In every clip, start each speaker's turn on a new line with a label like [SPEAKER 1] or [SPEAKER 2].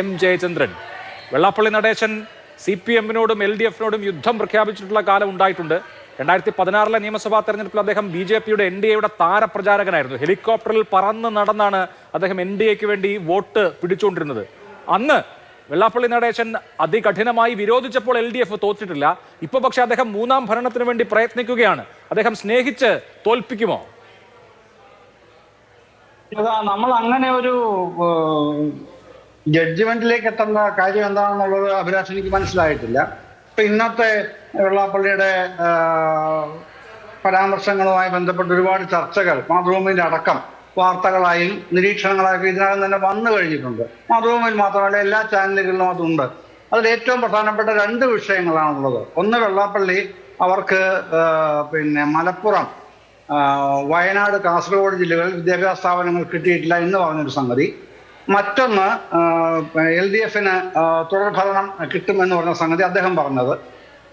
[SPEAKER 1] M Jayachandran. Vellappally Natesan C P എമ്മിനോടും L D എഫിനോടും യുദ്ധം പ്രഖ്യാപിച്ചിട്ടുള്ള കാലം ഉണ്ടായിട്ടുണ്ട്. രണ്ടായിരത്തി പതിനാറിലെ നിയമസഭാ തെരഞ്ഞെടുപ്പിൽ അദ്ദേഹം ബി ജെ പിയുടെ എൻ ഡി എയുടെ താരപ്രചാരകനായിരുന്നു. ഹെലികോപ്റ്ററിൽ പറന്ന് നടന്നാണ് അദ്ദേഹം എൻ ഡി എക്ക് വേണ്ടി വോട്ട് പിടിച്ചുകൊണ്ടിരുന്നത്. അന്ന് വെള്ളാപ്പള്ളി നടേശൻ അതികഠിനമായി വിരോധിച്ചപ്പോൾ എൽ ഡി എഫ് തോറ്റിട്ടില്ല. ഇപ്പൊ പക്ഷെ അദ്ദേഹം മൂന്നാം ഭരണത്തിന് വേണ്ടി പ്രയത്നിക്കുകയാണ്. അദ്ദേഹം സ്നേഹിച്ച് തോൽപ്പിക്കുമോ?
[SPEAKER 2] നമ്മൾ അങ്ങനെ ഒരു ജഡ്ജ്മെന്റിലേക്ക് എത്തേണ്ട കാര്യം എന്താണെന്നുള്ളത് അഭിലാഷ് എനിക്ക് മനസ്സിലായിട്ടില്ല. ഇപ്പൊ ഇന്നത്തെ വെള്ളാപ്പള്ളിയുടെ പരാമർശങ്ങളുമായി ബന്ധപ്പെട്ട് ഒരുപാട് ചർച്ചകൾ മാതൃഭൂമിയിൽ അടക്കം വാർത്തകളായും നിരീക്ഷണങ്ങളായും ഇതിനകം തന്നെ വന്നു കഴിഞ്ഞിട്ടുണ്ട്. മാതൃഭൂമിയിൽ മാത്രമല്ല എല്ലാ ചാനലുകളിലും അതുണ്ട്. അതിൽ ഏറ്റവും പ്രധാനപ്പെട്ട രണ്ട് വിഷയങ്ങളാണുള്ളത്. ഒന്ന് വെള്ളാപ്പള്ളി അവർക്ക് പിന്നെ മലപ്പുറം വയനാട് കാസർഗോഡ് ജില്ലകളിൽ വിദ്യാഭ്യാസ സ്ഥാപനങ്ങൾ കിട്ടിയിട്ടില്ല എന്ന് പറഞ്ഞൊരു സംഗതി. മറ്റൊന്ന് എൽ ഡി എഫിന് തുടർഭരണം കിട്ടുമെന്ന് പറഞ്ഞ സംഗതി അദ്ദേഹം പറഞ്ഞത്.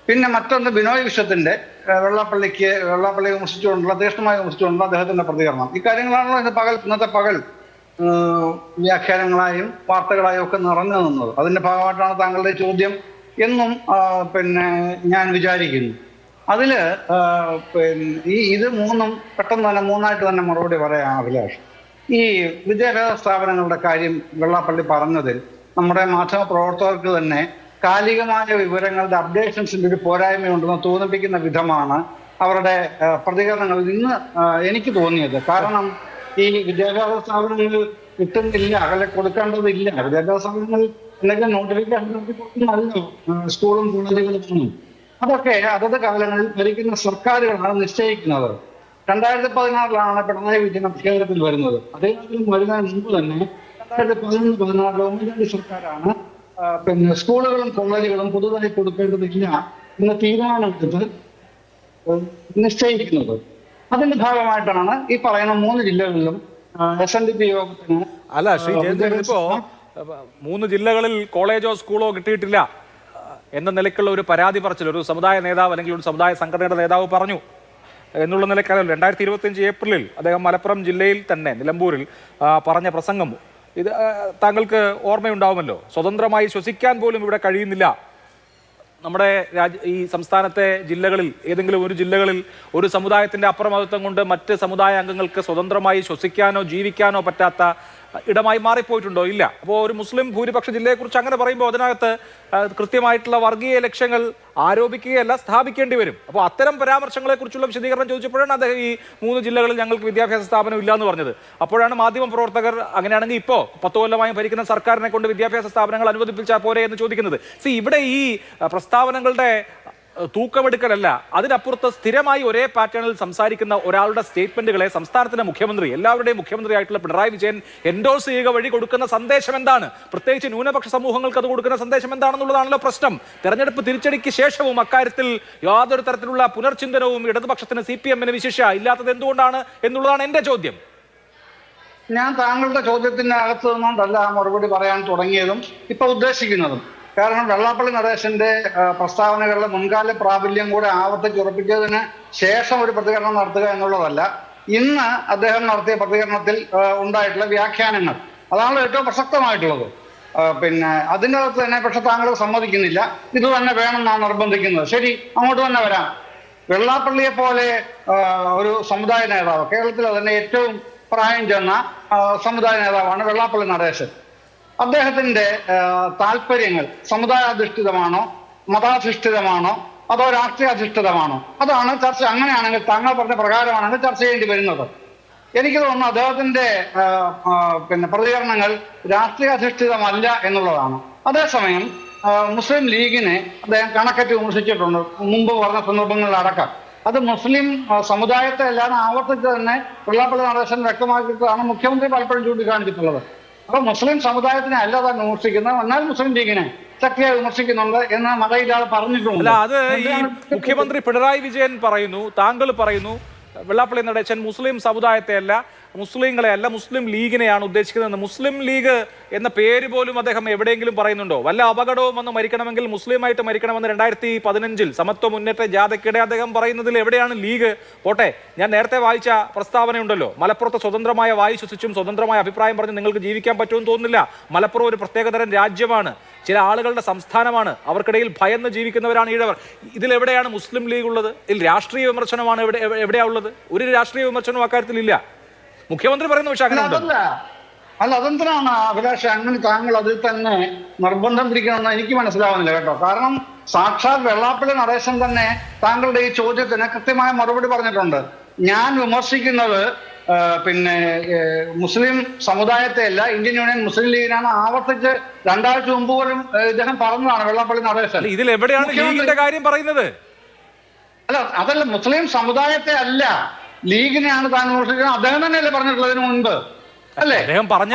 [SPEAKER 2] പിന്നെ മറ്റൊന്ന് ബിനോയ് വിശ്വത്തിന്റെ വെള്ളാപ്പള്ളിക്ക് വെള്ളാപ്പള്ളി വിമർശിച്ചുകൊണ്ടുള്ള തീഷ്ണമായി വിമർശിച്ചുകൊണ്ടുള്ള അദ്ദേഹത്തിന്റെ പ്രതികരണം. ഇക്കാര്യങ്ങളാണല്ലോ ഇന്ന് പകൽ ഇന്നത്തെ പകൽ വ്യാഖ്യാനങ്ങളായും വാർത്തകളായും ഒക്കെ നിറഞ്ഞു നിന്നത്. അതിന്റെ ഭാഗമായിട്ടാണ് താങ്കളുടെ ചോദ്യം എന്നും പിന്നെ ഞാൻ വിചാരിക്കുന്നു. അതിൽ ഈ ഇത് മൂന്നും പെട്ടെന്ന് തന്നെ മൂന്നായിട്ട് തന്നെ മറുപടി പറയാം അഭിലാഷ്. ഈ വിദ്യാഭ്യാസ സ്ഥാപനങ്ങളുടെ കാര്യം വെള്ളാപ്പള്ളി പറഞ്ഞതിൽ നമ്മുടെ മാധ്യമ പ്രവർത്തകർക്ക് തന്നെ കാലികമായ വിവരങ്ങളുടെ അപ്ഡേഷൻസിന്റെ ഒരു പോരായ്മയുണ്ടെന്ന് തോന്നിപ്പിക്കുന്ന വിധമാണ് അവരുടെ പ്രതികരണങ്ങൾ ഇന്ന് എനിക്ക് തോന്നിയത്. കാരണം ഈ വിദ്യാഭ്യാസ സ്ഥാപനങ്ങളിൽ കിട്ടുന്നില്ല അകലെ കൊടുക്കേണ്ടതില്ല. വിദ്യാഭ്യാസ സ്ഥാപനങ്ങളിൽ എന്തെങ്കിലും നോട്ടിഫിക്കേഷൻ കൊടുക്കുന്നല്ലോ സ്കൂളും കോളേജുകളും. അതൊക്കെ അതത് കാലങ്ങളിൽ ഭരിക്കുന്ന സർക്കാരുകളാണ് നിശ്ചയിക്കുന്നത്. രണ്ടായിരത്തി പതിനാറിലാണ് പിണറായി വിജയൻ അധികാരത്തിൽ വരുന്നത്. അദ്ദേഹത്തിന് വരുന്നതിന് മുമ്പ് തന്നെ രണ്ടായിരത്തി പതിനൊന്ന് പതിനാറിൽ ഉമ്മൻചാണ്ടി സർക്കാരാണ്. പിന്നെ സ്കൂളുകളും കോളേജുകളും പുതുതായി കൊടുക്കേണ്ടതില്ല എന്ന തീരുമാനമെടുത്ത് നിശ്ചയിക്കുന്നത്. അതിന്റെ ഭാഗമായിട്ടാണ് ഈ പറയുന്ന മൂന്ന് ജില്ലകളിലും എസ് എൻ ഡി പി യോഗത്തിന്
[SPEAKER 1] അല്ല ശ്രീ ഇപ്പോ മൂന്ന് ജില്ലകളിൽ കോളേജോ സ്കൂളോ കിട്ടിയിട്ടില്ല എന്ന നിലയ്ക്കുള്ള ഒരു പരാതി പറച്ചിൽ ഒരു സമുദായ നേതാവ് അല്ലെങ്കിൽ ഒരു സമുദായ സംഘടനയുടെ നേതാവ് പറഞ്ഞു. എന്നുള്ള നിലക്കാലം രണ്ടായിരത്തി ഇരുപത്തിയഞ്ച് ഏപ്രിലിൽ അദ്ദേഹം മലപ്പുറം ജില്ലയിൽ തന്നെ നിലമ്പൂരിൽ പറഞ്ഞ പ്രസംഗം. ഇത് താങ്കൾക്ക് ഓർമ്മയുണ്ടാവുമല്ലോ? സ്വതന്ത്രമായി ശ്വസിക്കാൻ പോലും ഇവിടെ കഴിയുന്നില്ല. നമ്മുടെ രാജ്യ ഈ സംസ്ഥാനത്തെ ജില്ലകളിൽ ഏതെങ്കിലും ഒരു ജില്ലകളിൽ ഒരു സമുദായത്തിന്റെ അപ്രമദത്വം കൊണ്ട് മറ്റ് സമുദായ അംഗങ്ങൾക്ക് സ്വതന്ത്രമായി ശ്വസിക്കാനോ ജീവിക്കാനോ പറ്റാത്ത ഇടമായി മാറിപ്പോയിട്ടുണ്ടോ? ഇല്ല. അപ്പോൾ ഒരു മുസ്ലിം ഭൂരിപക്ഷ ജില്ലയെക്കുറിച്ച് അങ്ങനെ പറയുമ്പോൾ അതിനകത്ത് കൃത്യമായിട്ടുള്ള വർഗീയ ലക്ഷ്യങ്ങൾ ആരോപിക്കുകയല്ല സ്ഥാപിക്കേണ്ടി വരും. അപ്പോൾ അത്തരം പരാമർശങ്ങളെക്കുറിച്ചുള്ള വിശദീകരണം ചോദിച്ചപ്പോഴാണ് അദ്ദേഹം ഈ മൂന്ന് ജില്ലകളിൽ ഞങ്ങൾക്ക് വിദ്യാഭ്യാസ സ്ഥാപനം ഇല്ല എന്ന് പറഞ്ഞത്. അപ്പോഴാണ് മാധ്യമ പ്രവർത്തകർ അങ്ങനെയാണെങ്കിൽ ഇപ്പോൾ പത്ത് കൊല്ലമായി ഭരിക്കുന്ന സർക്കാരിനെ കൊണ്ട് വിദ്യാഭ്യാസ സ്ഥാപനങ്ങൾ അനുവദിപ്പിച്ചാൽ പോരെ എന്ന് ചോദിക്കുന്നത്. സി ഇവിടെ ഈ പ്രസ്താവനകളുടെ തൂക്കമെടുക്കലല്ല. അതിനപ്പുറത്ത് സ്ഥിരമായി ഒരേ പാറ്റേണിൽ സംസാരിക്കുന്ന ഒരാളുടെ സ്റ്റേറ്റ്മെന്റുകളെ സംസ്ഥാനത്തിന്റെ മുഖ്യമന്ത്രി എല്ലാവരുടെയും മുഖ്യമന്ത്രിയായിട്ടുള്ള പിണറായി വിജയൻ എൻഡോസ് ചെയ്യുക വഴി കൊടുക്കുന്ന സന്ദേശം എന്താണ്? പ്രത്യേകിച്ച് ന്യൂനപക്ഷ സമൂഹങ്ങൾക്ക് അത് കൊടുക്കുന്ന സന്ദേശം എന്താണെന്നുള്ളതാണല്ലോ പ്രശ്നം. തെരഞ്ഞെടുപ്പ് തിരിച്ചടിക്ക് ശേഷവും അക്കാര്യത്തിൽ യാതൊരു തരത്തിലുള്ള പുനർചിന്തനവും ഇടതുപക്ഷത്തിന് സി പി എമ്മിന് വിശേഷ ഇല്ലാത്തത് എന്തുകൊണ്ടാണ് എന്നുള്ളതാണ് എന്റെ ചോദ്യം.
[SPEAKER 2] ഞാൻ താങ്കളുടെ ചോദ്യത്തിന്റെ അകത്ത് നിന്നുകൊണ്ടല്ല മറുപടി പറയാൻ തുടങ്ങിയതും ഇപ്പൊ ഉദ്ദേശിക്കുന്നതും. കാരണം വെള്ളാപ്പള്ളി നടേശന്റെ പ്രസ്താവനകളുടെ മുൻകാല പ്രാബല്യം കൂടെ ആവർത്തിച്ചുറപ്പിച്ചതിന് ശേഷം ഒരു പ്രതികരണം നടത്തുക എന്നുള്ളതല്ല. ഇന്ന് അദ്ദേഹം നടത്തിയ പ്രതികരണത്തിൽ ഉണ്ടായിട്ടുള്ള വ്യാഖ്യാനങ്ങൾ. അതാണ് ഏറ്റവും പ്രസക്തമായിട്ടുള്ളത്. പിന്നെ അതിനകത്ത് തന്നെ പക്ഷെ താങ്കൾ സമ്മതിക്കുന്നില്ല. ഇത് തന്നെ വേണമെന്നാണ് നിർബന്ധിക്കുന്നത്. ശരി അങ്ങോട്ട് തന്നെ വരാം. വെള്ളാപ്പള്ളിയെ പോലെ ഒരു സമുദായ നേതാവ് കേരളത്തിലെ തന്നെ ഏറ്റവും പ്രായം ചെന്ന സമുദായ നേതാവാണ് വെള്ളാപ്പള്ളി നടേശൻ. അദ്ദേഹത്തിന്റെ താല്പര്യങ്ങൾ സമുദായാധിഷ്ഠിതമാണോ മതാധിഷ്ഠിതമാണോ അതോ രാഷ്ട്രീയാധിഷ്ഠിതമാണോ? അതാണ് ചർച്ച. അങ്ങനെയാണെങ്കിൽ താങ്കൾ പറഞ്ഞ പ്രകാരമാണെങ്കിൽ ചർച്ച ചെയ്യേണ്ടി വരുന്നത്. എനിക്ക് തോന്നുന്നു അദ്ദേഹത്തിന്റെ പിന്നെ പ്രതികരണങ്ങൾ രാഷ്ട്രീയാധിഷ്ഠിതമല്ല എന്നുള്ളതാണ്. അതേസമയം മുസ്ലിം ലീഗിനെ അദ്ദേഹം കണക്കറ്റ് വിമർശിച്ചിട്ടുണ്ട്. മുമ്പ് പറഞ്ഞ സന്ദർഭങ്ങളിലടക്കം. അത് മുസ്ലിം സമുദായത്തെ അല്ലാതെ ആവർത്തിച്ച് തന്നെ വെള്ളാപ്പള്ളി നടേശൻ വ്യക്തമാക്കിയിട്ടാണ് മുഖ്യമന്ത്രി പലപ്പോഴും ചൂണ്ടിക്കാണിച്ചിട്ടുള്ളത്. അപ്പൊ മുസ്ലിം സമുദായത്തിനെ അല്ല താൻ വിമർശിക്കുന്നത്. എന്നാൽ മുസ്ലിം ലീഗിനെ ശക്തിയായി വിമർശിക്കുന്നുണ്ട് എന്ന് മതയില്ലാതെ പറഞ്ഞിട്ടുണ്ട്.
[SPEAKER 1] അത് ഈ മുഖ്യമന്ത്രി പിണറായി വിജയൻ പറയുന്നു താങ്കൾ പറയുന്നു. വെള്ളാപ്പള്ളി നടേശൻ മുസ്ലിം സമുദായത്തെ അല്ല മുസ്ലിങ്ങളെ അല്ല മുസ്ലിം ലീഗിനെയാണ് ഉദ്ദേശിക്കുന്നത്. മുസ്ലിം ലീഗ് എന്ന പേര് പോലും അദ്ദേഹം എവിടെയെങ്കിലും പറയുന്നുണ്ടോ? വല്ല അപകടവും വന്ന് മരിക്കണമെങ്കിൽ മുസ്ലിമായിട്ട് മരിക്കണമെന്ന് രണ്ടായിരത്തി പതിനഞ്ചിൽ സമത്വ മുന്നേറ്റ ജാഥയ്ക്കിടെ അദ്ദേഹം പറയുന്നതിൽ എവിടെയാണ് ലീഗ്? പോട്ടെ ഞാൻ നേരത്തെ വായിച്ച പ്രസ്താവനയുണ്ടല്ലോ. മലപ്പുറത്ത് സ്വതന്ത്രമായ വായു ശ്വസിച്ചും സ്വതന്ത്രമായ അഭിപ്രായം പറഞ്ഞ് നിങ്ങൾക്ക് ജീവിക്കാൻ പറ്റുമെന്ന് തോന്നുന്നില്ല. മലപ്പുറം ഒരു പ്രത്യേകതരം രാജ്യമാണ്. ചില ആളുകളുടെ സംസ്ഥാനമാണ്. അവർക്കിടയിൽ ഭയന്ന് ജീവിക്കുന്നവരാണ് ഈഴവർ. ഇതിലെവിടെയാണ് മുസ്ലിം ലീഗ് ഉള്ളത്? ഇതിൽ രാഷ്ട്രീയ വിമർശനമാണ് എവിടെ എവിടെ- എവിടെയാ ഉള്ളത്? ഒരു രാഷ്ട്രീയ വിമർശനവും അക്കാര്യത്തിൽ ഇല്ല. മുഖ്യമന്ത്രി പറയുന്ന പക്ഷെ അങ്ങനെ
[SPEAKER 2] അല്ല അതെന്തിനാണ് അഭിലാഷ് അങ്ങനെ താങ്കൾ അതിൽ തന്നെ നിർബന്ധം പിടിക്കണമെന്ന് എനിക്ക് മനസ്സിലാവുന്നില്ല കേട്ടോ. കാരണം സാക്ഷാൽ വെള്ളാപ്പള്ളി നടേശൻ തന്നെ താങ്കളുടെ ഈ ചോദ്യത്തിന് കൃത്യമായ മറുപടി പറഞ്ഞിട്ടുണ്ട്. ഞാൻ വിമർശിക്കുന്നത് പിന്നെ മുസ്ലിം സമുദായത്തെ അല്ല ഇന്ത്യൻ യൂണിയൻ മുസ്ലിം ലീഗിനാണ് ആവർത്തിച്ച് രണ്ടാഴ്ച മുമ്പ് പോലും ഇദ്ദേഹം പറഞ്ഞതാണ് വെള്ളാപ്പള്ളി നടേശൻ.
[SPEAKER 1] ഇതിൽ എവിടെയാണ് ലീഗിന്റെ കാര്യം പറയുന്നത്?
[SPEAKER 2] അല്ല അതല്ല മുസ്ലിം സമുദായത്തെ അല്ല ലീഗിനെയാണ് താൻ വിമർശിക്കുന്നത്. അദ്ദേഹം തന്നെയല്ലേ പറഞ്ഞിട്ടുള്ളത് ഇതിനു മുൻപ്? അല്ലേ?
[SPEAKER 1] അദ്ദേഹം പറഞ്ഞ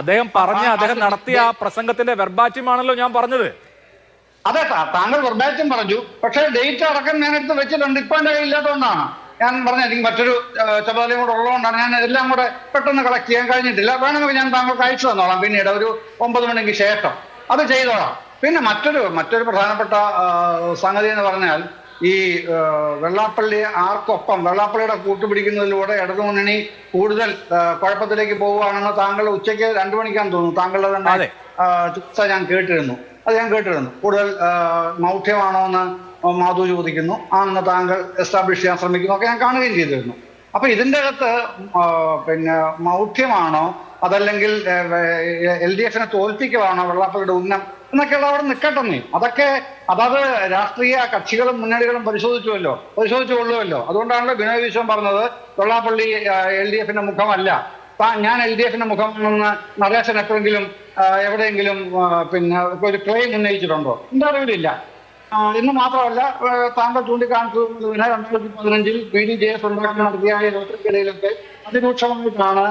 [SPEAKER 1] അദ്ദേഹം പറഞ്ഞ അദ്ദേഹം നടത്തിയ ആ പ്രസംഗത്തിന്റെ വെർബാറ്റ്യമാണല്ലോ ഞാൻ പറഞ്ഞത്.
[SPEAKER 2] അതെ താങ്കൾ വെർബാറ്റും പറഞ്ഞു. പക്ഷേ ഡേറ്റ് അടക്കം ഞാൻ എടുത്ത് വെച്ചിട്ടുണ്ട്. ഇപ്പൊ എന്റെ കയ്യില്ലാത്തതുകൊണ്ടാണ് ഞാൻ പറഞ്ഞ എനിക്ക് മറ്റൊരു ചുമതലയും കൂടെ ഉള്ളതുകൊണ്ടാണ് ഞാൻ എല്ലാം കൂടെ പെട്ടെന്ന് കളക്ട് ചെയ്യാൻ കഴിഞ്ഞിട്ടില്ല. വേണമെങ്കിൽ ഞാൻ താങ്കൾക്ക് അയച്ചു തന്നോളാം. പിന്നീട് ഒരു ഒമ്പത് മണിക്ക് ശേഷം. അത് ചെയ്തോളാം. പിന്നെ മറ്റൊരു മറ്റൊരു പ്രധാനപ്പെട്ട സംഗതി എന്ന് പറഞ്ഞാൽ ഈ വെള്ളാപ്പള്ളി ആർക്കൊപ്പം വെള്ളാപ്പള്ളിയുടെ കൂട്ടുപിടിക്കുന്നതിലൂടെ ഇടതുമുന്നണി കൂടുതൽ കുഴപ്പത്തിലേക്ക് പോവുകയാണെന്ന് താങ്കൾ ഉച്ചയ്ക്ക് രണ്ടു മണിക്കാന്ന് തോന്നുന്നു. താങ്കളുടെ തന്നെ. ചികിത്സ ഞാൻ കേട്ടിരുന്നു. അത് ഞാൻ കേട്ടിരുന്നു. കൂടുതൽ മൗഢ്യമാണോ എന്ന് മാധു ചോദിക്കുന്നു ആണെന്ന് താങ്കൾ എസ്റ്റാബ്ലിഷ് ചെയ്യാൻ ശ്രമിക്കുന്നു. ഒക്കെ ഞാൻ കാണുകയും ചെയ്തിരുന്നു. അപ്പൊ ഇതിന്റെ അകത്ത് പിന്നെ മൗഢ്യമാണോ അതല്ലെങ്കിൽ എൽ ഡി എഫിനെ തോൽപ്പിക്കുവാണോ വെള്ളാപ്പള്ളിയുടെ ഉന്നം എന്നൊക്കെയുള്ള അവിടെ നിൽക്കട്ടെ നീ അതൊക്കെ അതാത് രാഷ്ട്രീയ കക്ഷികളും മുന്നണികളും പരിശോധിച്ചുവല്ലോ പരിശോധിച്ചു കൊള്ളുമല്ലോ അതുകൊണ്ടാണല്ലോ ബിനോയ് വിശ്വം പറഞ്ഞത് വെള്ളാപ്പള്ളി എൽ ഡി എഫിന്റെ മുഖമല്ല. ഞാൻ എൽ ഡി എഫിന്റെ മുഖം നിന്ന് നടേശൻ എപ്പോഴെങ്കിലും എവിടെയെങ്കിലും പിന്നെ ഒരു ക്ലെയിം ഉന്നയിച്ചിട്ടുണ്ടോ? എന്താ അറിവിലില്ല ആ, ഇന്ന് മാത്രമല്ല താങ്കൾ ചൂണ്ടിക്കാണിച്ചതിന് രണ്ടായിരത്തി പതിനഞ്ചിൽ ബി ഡി ജെ എസ് ഉണ്ടാക്കി നടത്തിയ ഇടയിലൊക്കെ അതിരൂക്ഷമായിട്ടാണ്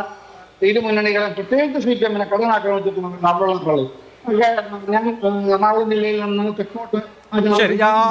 [SPEAKER 2] ഇരു മുന്നണികളെ പ്രത്യേകിച്ച് സി പി എമ്മിനെ കടന്നാക്രമിച്ചിട്ടുള്ളത് നവവെള്ളപ്പള്ളി പക്ഷേ ഞാൻ എറണാകുളം ജില്ലയിൽ നിന്ന് തെക്കോട്ട്